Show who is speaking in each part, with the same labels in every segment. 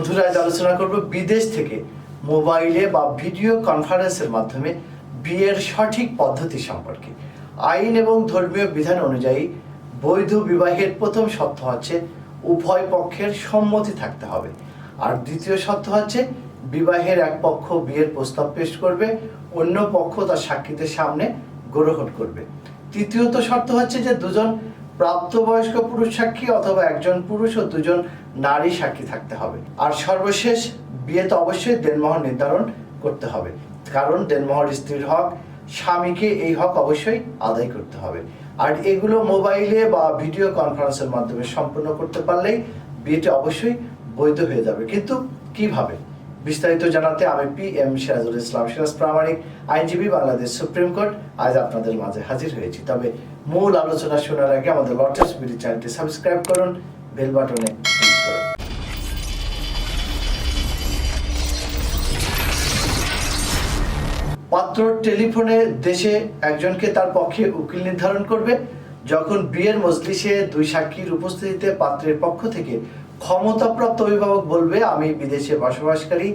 Speaker 1: বন্ধুরা আজ আলোচনা করব বিদেশ থেকে মোবাইলে বা ভিডিও কনফারেন্সের মাধ্যমে বিয়ের সঠিক পদ্ধতি সম্পর্কে। আইন এবং ধর্মীয় বিধান অনুযায়ী বৈধ বিবাহের প্রথম শর্ত হচ্ছে উভয় পক্ষের সম্মতি থাকতে হবে। আর দ্বিতীয় শর্ত হচ্ছে বিবাহের এক পক্ষ বিয়ের প্রস্তাব পেশ করবে, অন্য পক্ষ তার সাক্ষীদের সামনে গ্রহণ করবে। তৃতীয়ত শর্ত হচ্ছে যে দুজন প্রাপ্তবয়স্ক পুরুষ সাক্ষী অথবা একজন পুরুষ ও দুজন নারী সাক্ষী থাকতে হবে। আর সর্বশেষ বিয়েতে অবশ্যই দেনমোহর নির্ধারণ করতে হবে। কারণ দেনমোহর স্ত্রীর হক, স্বামীকে এই হক অবশ্যই আদায় করতে হবে। আর এগুলো মোবাইলে বা ভিডিও কনফারেন্সের মাধ্যমে সম্পূর্ণ করতে পারলেই বিয়েটা অবশ্যই বৈধ হয়ে যাবে। কিন্তু কীভাবে? বিস্তারিত জানাতে আমি পি এম সিরাজুল ইসলাম সিরাজ প্রামাণিক, আইনজীবী, বাংলাদেশ সুপ্রিম কোর্ট। আজ আপনাদের মাঝে হাজির হয়েছি। তবে মূল আলোচনা শোনার আগে আমাদের লটাস বিডি চ্যানেলটি সাবস্ক্রাইব করুন বেল বাটনে পাত্র টেলিফোনে দেশে একজনকে তার পক্ষে উকিল নির্ধারণ করবে। যখন বিয়ের মজলিসে দুই সাক্ষীর উপস্থিতিতে পাত্রের পক্ষ থেকে ক্ষমতাপ্রাপ্ত অভিভাবক বলবে, আমি বিদেশে বসবাসকারী,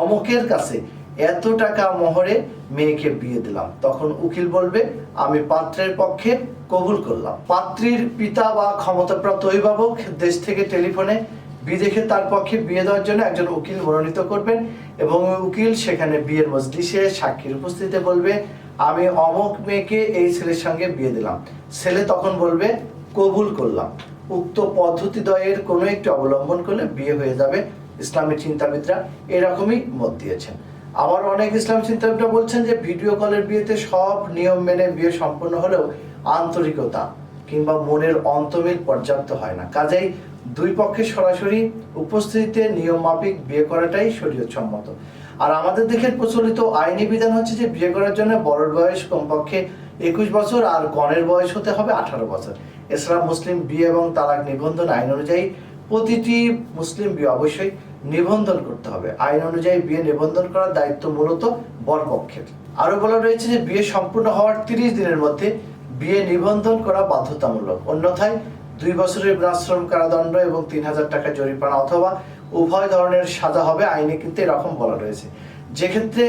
Speaker 1: অমকের কাছে এত টাকা মোহরে মেয়েকে বিয়ে দিলাম। তখন উকিল বলবে, আমি পাত্রের পক্ষে কবুল করলাম। পাত্রীর পিতা বা ক্ষমতাপ্রাপ্ত অভিভাবক দেশ থেকে টেলিফোনে বিদেশে তার পক্ষে বিয়ে দেওয়ার জন্য একজন উকিল মনোনীত করবেন এবং উকিল সেখানে বিয়ের মজলিসে সাক্ষীর উপস্থিতিতে বলবে, আমি অমক মেয়েকে এই ছেলের সঙ্গে বিয়ে দিলাম। ছেলে তখন বলবে, কবুল করলাম। উক্ত পদ্ধতি দ্বয়ের কোনো একটি অবলম্বন করলে বিয়ে হয়ে যাবে। ইসলামী চিন্তাবিদরা এরকমই মত দিয়েছেন। আবার অনেক ইসলাম চিন্তাবিদরা বলছেন যে, ভিডিও কলের বিয়েতে সব নিয়ম মেনে বিয়ে সম্পন্ন হলেও আন্তরিকতা কিংবা মনের অন্তমিল পর্যাপ্ত হয় না। কাজেই দুই পক্ষে সরাসরি উপস্থিতিতে নিয়ম মাফিক বিয়ে করাটাই শরীয়ত সম্মত আর আমাদের দেশের প্রচলিত আইনি বিধান হচ্ছে যে, বিয়ে করার জন্য বড়র বয়স কমপক্ষে একুশ বছর আর গণের বয়স হতে হবে আঠারো বছর। এছাড়া মুসলিম বিয়ে এবং তালাক নিবন্ধন আইন অনুযায়ী প্রতিটি মুসলিম বিয়ে অবশ্যই নিবন্ধন করতে হবে। আইন অনুযায়ী বিয়ে নিবন্ধন করার দায়িত্ব মূলত বরপক্ষের আরও বলা রয়েছে যে বিয়ে সম্পূর্ণ হওয়ার তিরিশ দিনের মধ্যে বিয়ে নিবন্ধন করা বাধ্যতামূলক। অন্যথায় দুই বছরের বিনাশ্রম কারাদণ্ড এবং তিন হাজার টাকা জরিমানা অথবা উভয় ধরনের সাজা হবে আইনে, কিন্তু এরকম বলা রয়েছে। যেক্ষেত্রে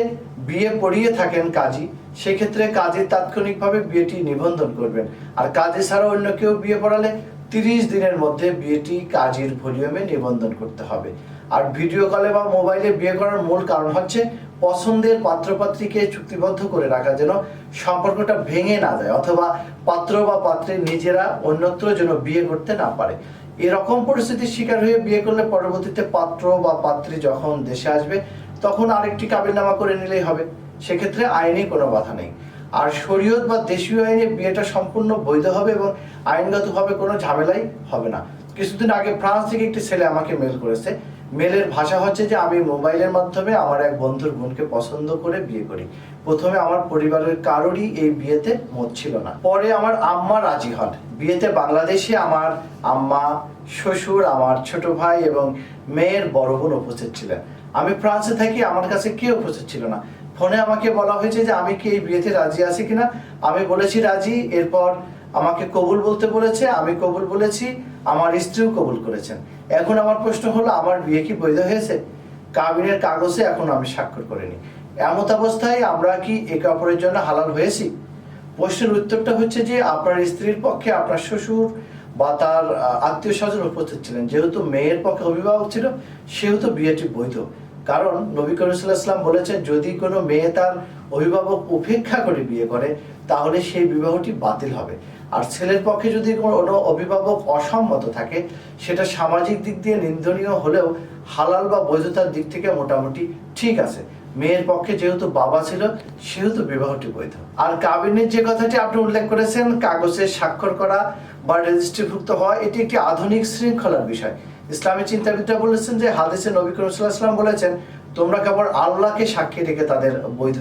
Speaker 1: বিয়ে পড়িয়ে থাকেন কাজী সেক্ষেত্রে কাজী তাৎক্ষণিকভাবে বিয়েটি নিবন্ধন করবেন। আর কাজী ছাড়া অন্য কেউ বিয়ে পড়ালে তিরিশ দিনের মধ্যে বিয়েটি কাজীর ভলিউমে নিবন্ধন করতে হবে। আর ভিডিও কলে বা মোবাইলে বিয়ে করার মূল কারণ হচ্ছে পছন্দের পাত্রপাত্রীকে চুক্তিবদ্ধ করে রাখা যেন সম্পর্কটা ভেঙে না যায় অথবা পাত্র বা পাত্রীর নিজেরা অন্যত্র যেন বিয়ে করতে না পারে। এরকম পরিস্থিতির শিকার হয়ে বিয়ে করলে পরবর্তীতে পাত্র বা পাত্রী যখন দেশে আসবে, তখন আরেকটি কাবিননামা করে নিলেই হবে। সেক্ষেত্রে আইনে কোনো বাধা নেই। আর শরীয়ত বা দেশীয় আইনে বিয়েটা সম্পূর্ণ বৈধ হবে এবং আইনগতভাবে কোনো ঝামেলাই হবে না। কিছুদিন আগে ফ্রান্স থেকে একটি ছেলে আমাকে মেল করেছে। মেলের ভাষা হচ্ছে যে, আমি মোবাইলের মাধ্যমে আমার এক বন্ধুর বোনকে পছন্দ করে বিয়ে করি। প্রথমে আমার পরিবারের কারোরই এই বিয়েতে মত ছিল না। পরে আমার আম্মা রাজি হন। বিয়েতে বাংলাদেশে আমার আম্মা, শ্বশুর, আমার ছোট ভাই এবং মেয়ের বড় বোন উপস্থিত ছিলেন। আমি ফ্রান্সে থাকি, আমার কাছে কেউ উপস্থিত ছিল না। ফোনে আমাকে বলা হয়েছে যে আমি কি এই বিয়েতে রাজি আছি কিনা? আমি বলেছি রাজি, এরপর আমাকে কবুল বলতে বলেছে, আমি কবুল বলেছি, আমার স্ত্রীও কবুল করেছেন। এখন আমার প্রশ্ন হলো, আমার বিয়ে কি বৈধ হয়েছে? কাবিনের কাগজে এখন আমি স্বাক্ষর করিনি। এমত অবস্থায় আমরা কি একে অপরের জন্য হালাল হয়েছি? প্রশ্নের উত্তরটা হচ্ছে যে, আপনার স্ত্রীর পক্ষে আপনার শ্বশুর বা তার আত্মীয় স্বজন উপস্থিত ছিলেন। যেহেতু মেয়ের পক্ষে অভিভাবক ছিল, সেহেতু বিয়েটি বৈধ। কারণ নবী করিম বলেছেন, যদি কোনো মেয়ে তার অভিভাবক উপেক্ষা করে বিয়ে করে, তাহলে সেই বিবাহটি বাতিল হবে। আর ছেলের পক্ষে যদি কোনো অভিভাবক অসম্মত থাকে, সেটা সামাজিক দিক দিয়ে নিন্দনীয় হলেও হালাল বা বৈধতার দিক থেকে মোটামুটি ঠিক আছে। মেয়ের পক্ষে যেহেতু বাবা ছিল, সেহেতু বিবাহটি বৈধ। আর কাবিনের যে কথাটি আপনি উল্লেখ করেছেন, কাগজে স্বাক্ষর করা বা রেজিস্ট্রিভুক্ত হওয়া, এটি একটি আধুনিক শৃঙ্খলার বিষয়। ইসলামী চিন্তাবিদরা বলেছেন যে হাদিসে নবী করিম বলেছেন, তোমরা কেবল আল্লাহকে সাক্ষী রেখে তাদের বৈধ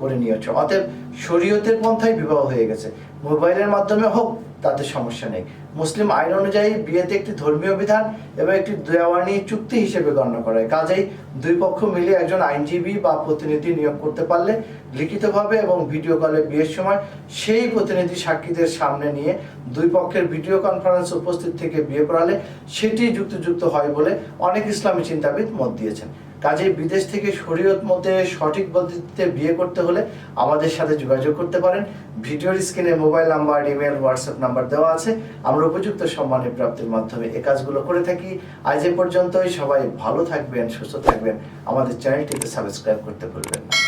Speaker 1: করে নিয়েছ। অতএব শরীয়তের পন্থায় বিবাহ হয়ে গেছে। মোবাইলের মাধ্যমে হোক তাতে সমস্যা নেই। মুসলিম আইন অনুযায়ী বিয়েতে একটি ধর্মীয় বিধান এবং একটি দেওয়ানি চুক্তি হিসেবে গণ্য করা কাজেই দুই পক্ষ মিলে একজন আইনজীবী বা প্রতিনিধি নিয়োগ করতে পারলে লিখিতভাবে এবং ভিডিও কলে বিয়ের সময় সেই প্রতিনিধি সাক্ষীদের সামনে নিয়ে দুই পক্ষের ভিডিও কনফারেন্স উপস্থিত থেকে বিয়ে করালে সেটি যুক্তিযুক্ত হয় বলে অনেক ইসলামী চিন্তাবিদ মত দিয়েছেন। কাজেই বিদেশ থেকে শরীয়ত মতে সঠিক পদ্ধতিতে বিয়ে করতে হলে আমাদের সাথে যোগাযোগ করতে পারেন। ভিডিওর স্ক্রিনে mobile number, email, WhatsApp number দেওয়া আছে। আমরা উপযুক্ত সম্মানের প্রাপ্তির মাধ্যমে এ কাজগুলো করে থাকি। আজ এ পর্যন্তই। সবাই ভালো থাকবেন, সুস্থ থাকবেন। আমাদের চ্যানেলটিতে সাবস্ক্রাইব করতে ভুলবেন না।